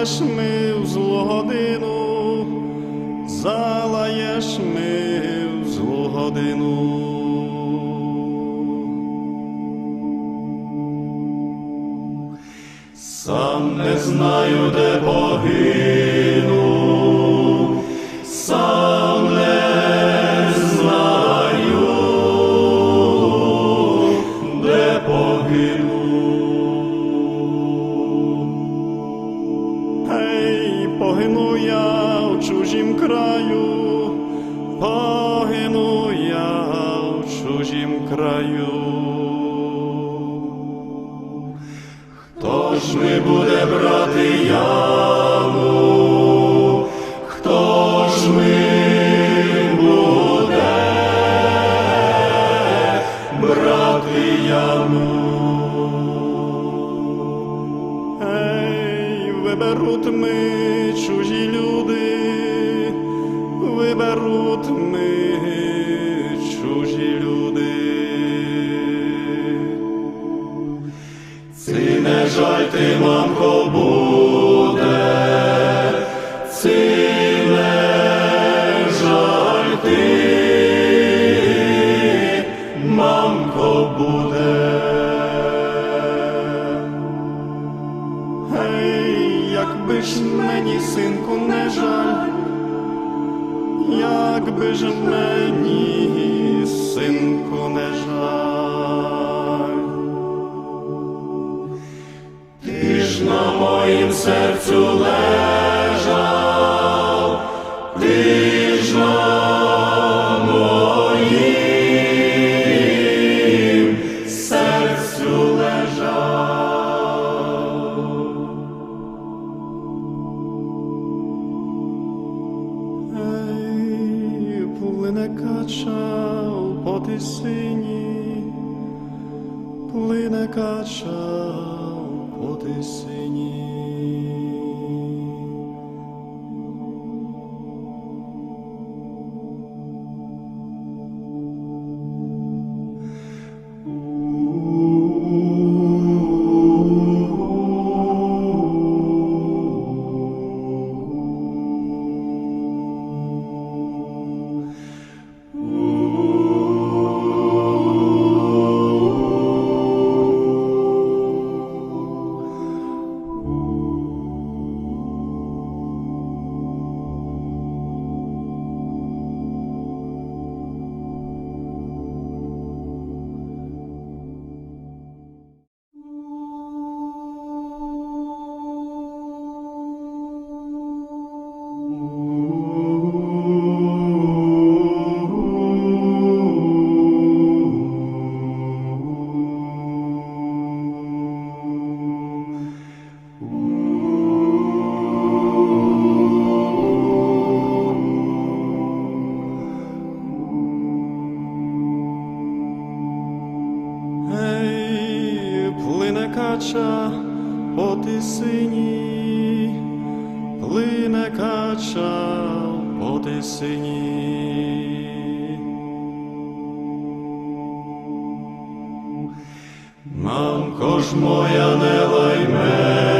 dismay. На моїм серцю ле. качав по тисині. Мамко ж моя не лайме.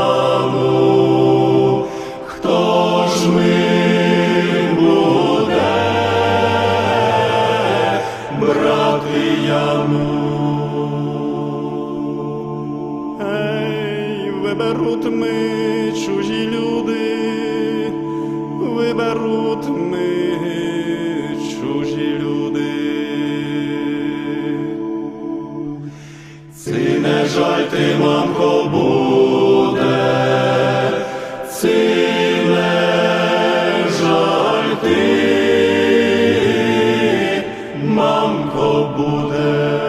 Мамко, буде.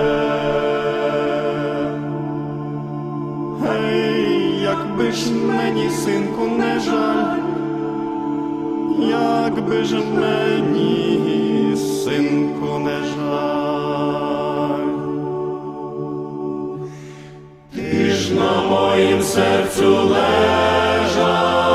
Гей, якби ж мені, синку, не жаль, якби ж мені, синку, не жаль. Ти ж на моїм серцю лежав,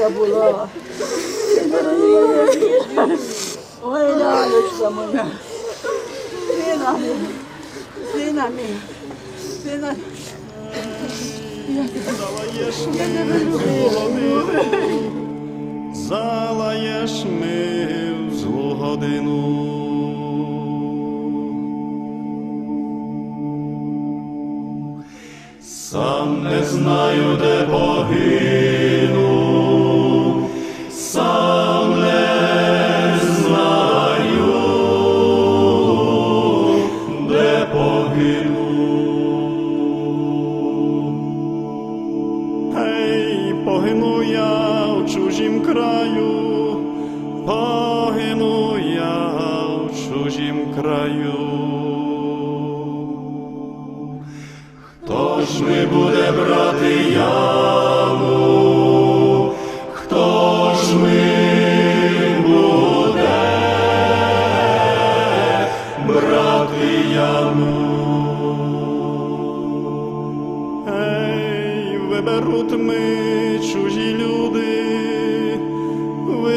ще була? Ой, лялечка моя. Сина мій, сина мій, сина. Ми в злу залаєш ми в злу годину. Сам не знаю, де погину,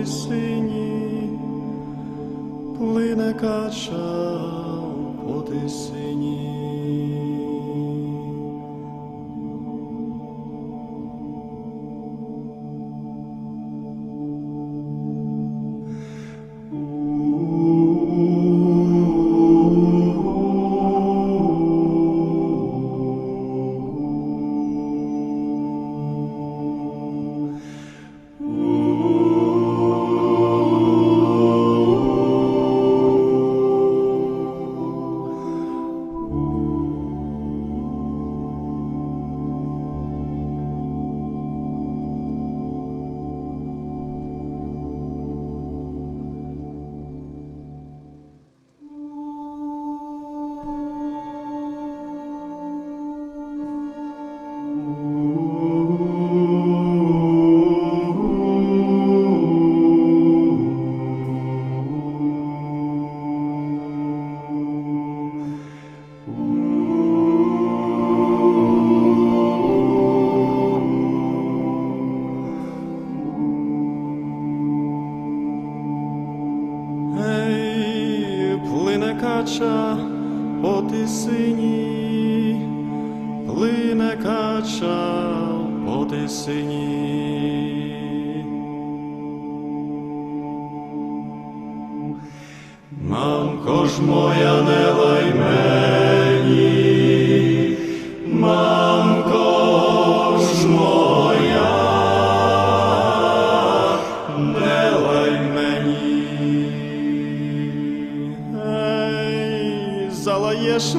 по тисині, залаєш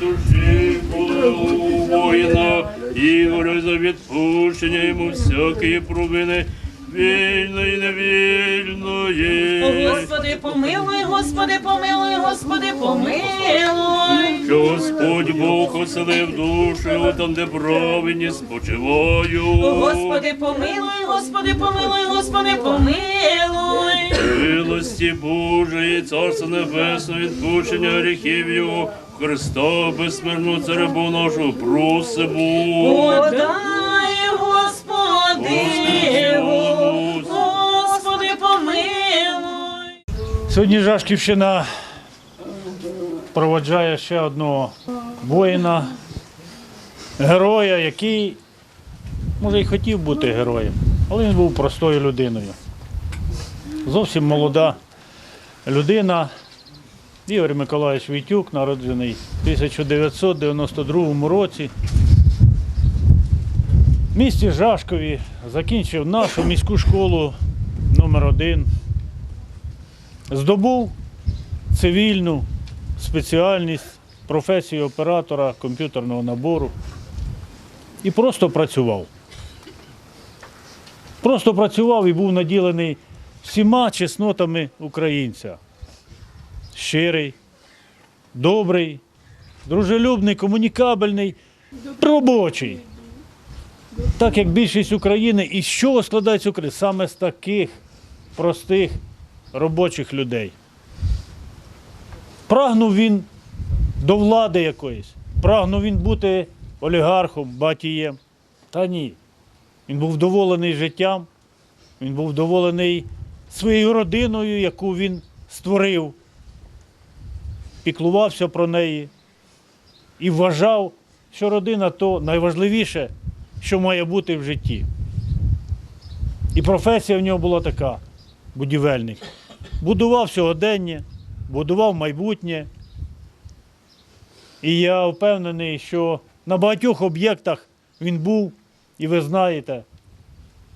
душі у воїна, і волю за відпущення йому всякої провини, вільної, невільної. Господи, помилуй, Господи, помилуй, Господи, помилуй. Що Господь Бог оселив душу, там, де праведні спочиваю. Господи, помилуй, Господи, помилуй, Господи, помилуй. Милості Божої, Царство Небесне, відпущення гріхів Його, Христа безсмертну царебу нашу просимо. Подай, Господи, Господи, помилуй. Сьогодні Жашківщина проводжає ще одного воїна, героя, який, може, і хотів бути героєм, але він був простою людиною. Зовсім молода людина. Ігор Миколаївич Вітюк, народжений в 1992 році. В місті Жашкові закінчив нашу міську школу номер 1 Здобув цивільну спеціальність професію оператора комп'ютерного набору і просто працював. Просто працював і був наділений всіма чеснотами українця. Щирий, добрий, дружелюбний, комунікабельний, робочий. Так як більшість України, і з чого складається Україна? Саме з таких простих робочих людей. Прагнув він до влади якоїсь, прагнув він бути олігархом, батієм. Та ні. Він був вдоволений життям, він був вдоволений своєю родиною, яку він створив, піклувався про неї і вважав, що родина то найважливіше, що має бути в житті. І професія в нього була така будівельник. Будував сьогодення, будував майбутнє. І я впевнений, що на багатьох об'єктах він був, і ви знаєте,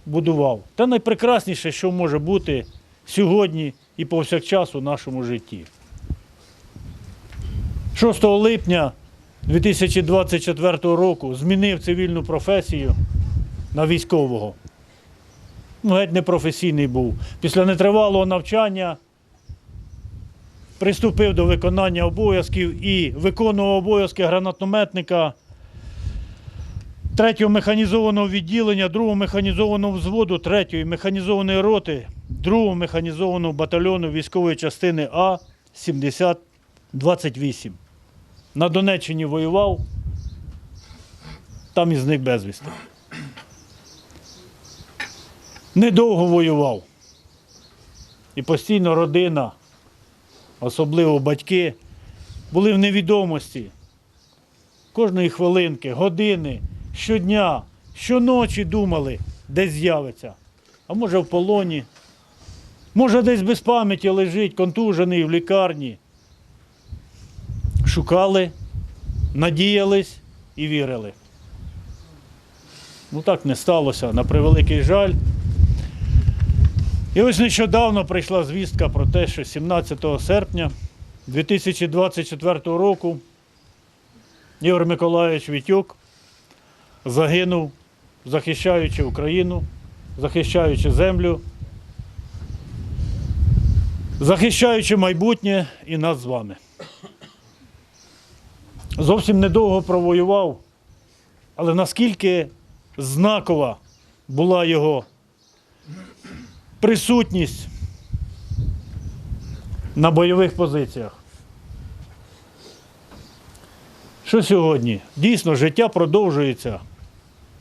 будував. Та найпрекрасніше, що може бути сьогодні і повсякчас у нашому житті. 6 липня 2024 року змінив цивільну професію на військового. Ну, геть непрофесійний був. Після нетривалого навчання приступив до виконання обов'язків і виконував обов'язки гранатометника 3-го механізованого відділення, 2-го механізованого взводу 3-ї механізованої роти, 2-го механізованого батальйону військової частини А 7028. На Донеччині воював, там і зник безвісти. Недовго воював. І постійно родина, особливо батьки, були в невідомості. Кожної хвилинки, години, щодня, щоночі думали, де з'явиться. А може в полоні, може десь без пам'яті лежить, контужений в лікарні. Шукали, надіялись і вірили. Ну так не сталося, на превеликий жаль. І ось нещодавно прийшла звістка про те, що 17 серпня 2024 року Ігор Миколаївич Вітюк загинув, захищаючи Україну, захищаючи землю, захищаючи майбутнє і нас з вами. Зовсім недовго провоював, але наскільки знакова була його присутність на бойових позиціях. Що сьогодні? Дійсно, життя продовжується.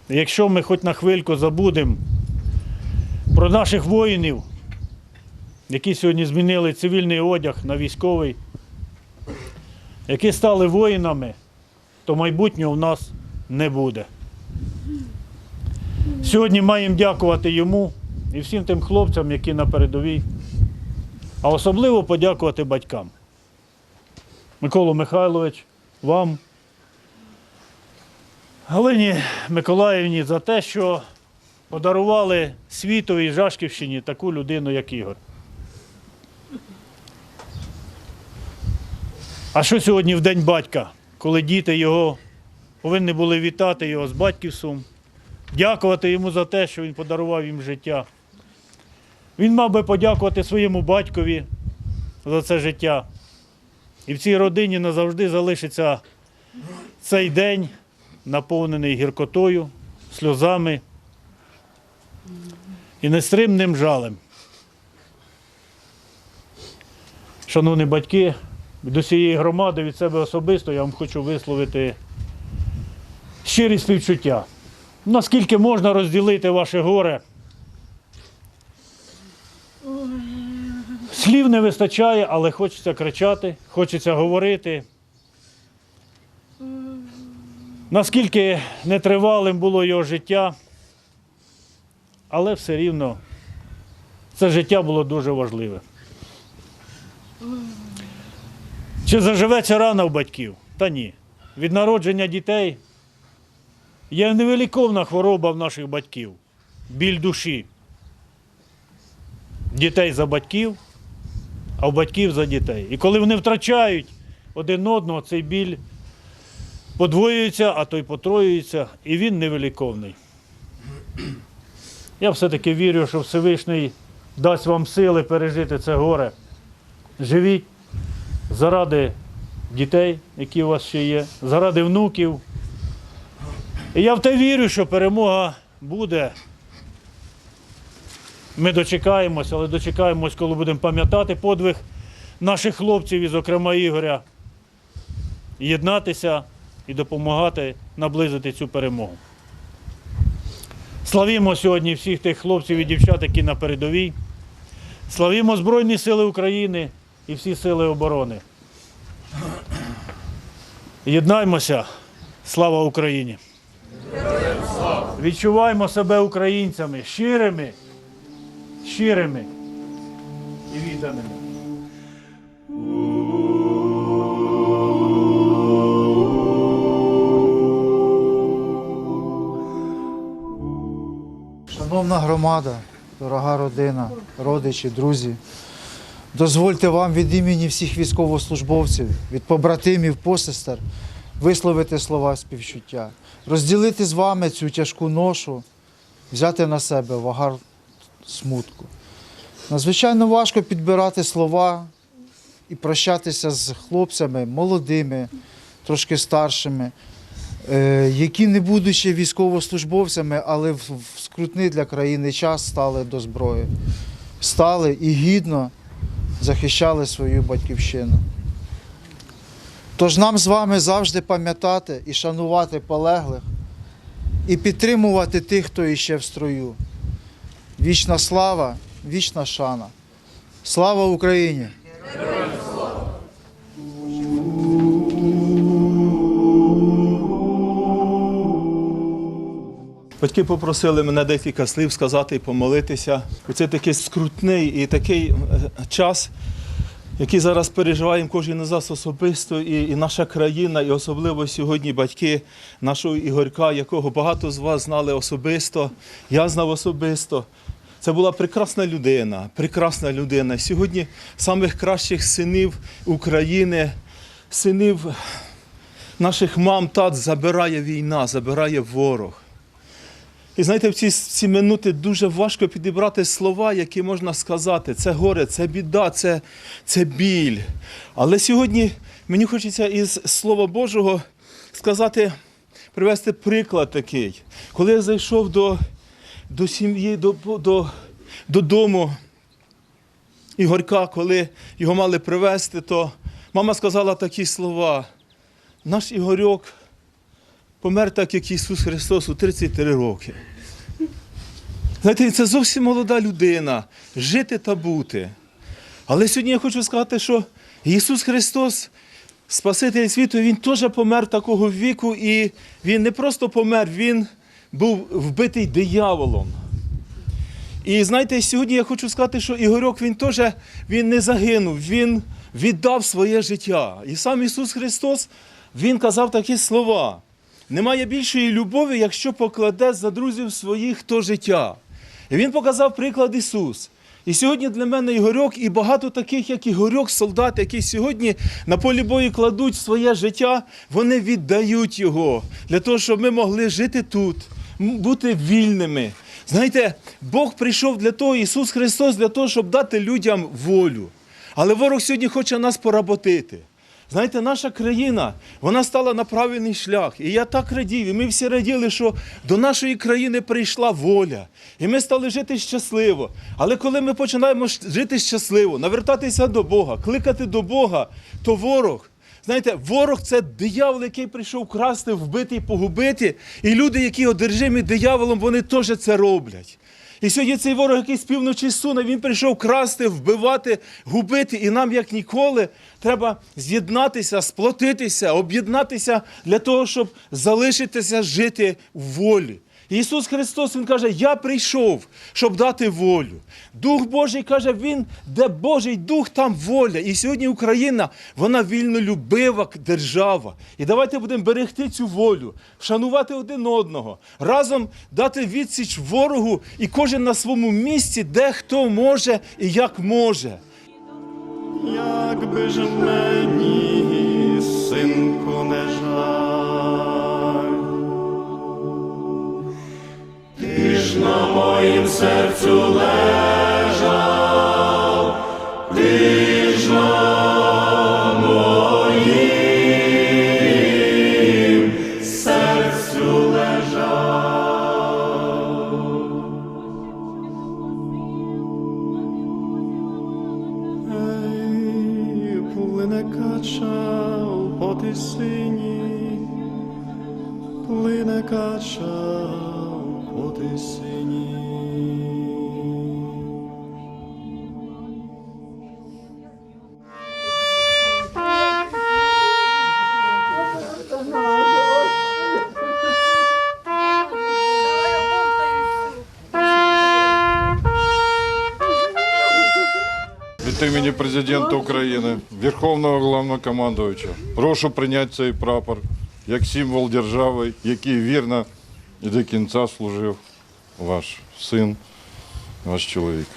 Якщо ми хоч на хвильку забудемо про наших воїнів, які сьогодні змінили цивільний одяг на військовий, які стали воїнами, то майбутнього в нас не буде. Сьогодні маємо дякувати йому і всім тим хлопцям, які на передовій, а особливо подякувати батькам. Миколу Михайлович, вам, Галині Миколаївні, за те, що подарували світові Жашківщині таку людину, як Ігор. А що сьогодні в День батька, коли діти його повинні були вітати його з батьківством, дякувати йому за те, що він подарував їм життя. Він мав би подякувати своєму батькові за це життя. І в цій родині назавжди залишиться цей день, наповнений гіркотою, сльозами і нестримним жалем. Шановні батьки, від усієї громади, від себе особисто я вам хочу висловити щирі співчуття. Наскільки можна розділити ваше горе? Слів не вистачає, але хочеться кричати, хочеться говорити. Наскільки нетривалим було його життя, але все рівно це життя було дуже важливе. Чи заживеться рана у батьків? Та ні. Від народження дітей є невеликовна хвороба в наших батьків. Біль душі. Дітей за батьків, а в батьків за дітей. І коли вони втрачають один одного, цей біль подвоюється, а то й потроюється, і він невеликовний. Я все-таки вірю, що Всевишній дасть вам сили пережити це горе. Живіть заради дітей, які у вас ще є, заради внуків. І я в те вірю, що перемога буде. Ми дочекаємось, але дочекаємось, коли будемо пам'ятати подвиг наших хлопців, і, зокрема Ігоря, єднатися і допомагати наблизити цю перемогу. Славімо сьогодні всіх тих хлопців і дівчат, які на передовій. Славімо Збройні Сили України і всі сили оборони. Єднаймося. Слава Україні! Відчуваємо себе українцями щирими, щирими і відданими. Шановна громада, дорога родина, родичі, друзі, дозвольте вам від імені всіх військовослужбовців, від побратимів, посестер висловити слова співчуття, розділити з вами цю тяжку ношу, взяти на себе вагар смутку. Надзвичайно важко підбирати слова і прощатися з хлопцями молодими, трошки старшими, е, які, не будучи військовослужбовцями, але в в скрутний для країни час стали до зброї, стали і гідно захищали свою батьківщину. Тож нам з вами завжди пам'ятати і шанувати полеглих, і підтримувати тих, хто іще в строю. Вічна слава, вічна шана. Слава Україні! Батьки попросили мене декілька слів сказати і помолитися. Це такий скрутний і такий е, час, який зараз переживаємо кожен із нас особисто, і, і наша країна, і особливо сьогодні батьки нашого Ігорька, якого багато з вас знали особисто. Я знав особисто. Це була прекрасна людина, прекрасна людина. Сьогодні самих кращих синів України, синів наших мам, тат забирає війна, забирає ворог. І знаєте, в ці, ці минути дуже важко підібрати слова, які можна сказати. Це горе, це біда, це, це біль. Але сьогодні мені хочеться із Слова Божого сказати, привести приклад такий. Коли я зайшов до, до сім'ї, до, до, додому Ігорька, коли його мали привезти, то мама сказала такі слова. Наш Ігорьок помер так, як Ісус Христос у 33 роки. Знаєте, це зовсім молода людина, жити та бути. Але сьогодні я хочу сказати, що Ісус Христос, Спаситель світу, Він теж помер такого віку, і Він не просто помер, Він був вбитий дияволом. І знаєте, сьогодні я хочу сказати, що Ігорьок він теж він не загинув, він віддав своє життя. І сам Ісус Христос Він казав такі слова: немає більшої любові, якщо покладе за друзів своїх то життя. І він показав приклад Ісус. І сьогодні для мене Ігорьок і багато таких, як Ігорьок, солдат, які сьогодні на полі бою кладуть своє життя, вони віддають його для того, щоб ми могли жити тут, бути вільними. Знаєте, Бог прийшов для того, Ісус Христос, для того, щоб дати людям волю. Але ворог сьогодні хоче нас поработити. Знаєте, наша країна, вона стала на правильний шлях. І я так радів, і ми всі раділи, що до нашої країни прийшла воля. І ми стали жити щасливо. Але коли ми починаємо жити щасливо, навертатися до Бога, кликати до Бога, то ворог. Знаєте, ворог це диявол, який прийшов красти, вбити і погубити. І люди, які одержимі дияволом, вони теж це роблять. І сьогодні цей ворог, який з півночі суне, він прийшов красти, вбивати, губити. І нам, як ніколи, треба з'єднатися, сплотитися, об'єднатися для того, щоб залишитися жити в волі. Ісус Христос Він каже, я прийшов, щоб дати волю. Дух Божий каже, Він, де Божий Дух, там воля. І сьогодні Україна, вона вільнолюбива держава. І давайте будемо берегти цю волю, шанувати один одного, разом дати відсіч ворогу, і кожен на своєму місці, де хто може і як може. Якби ж мені, синку, На моїм серцю лежав, президента України, Верховного Головнокомандувача, прошу прийняти цей прапор як символ держави, який вірно і до кінця служив ваш син, ваш чоловік.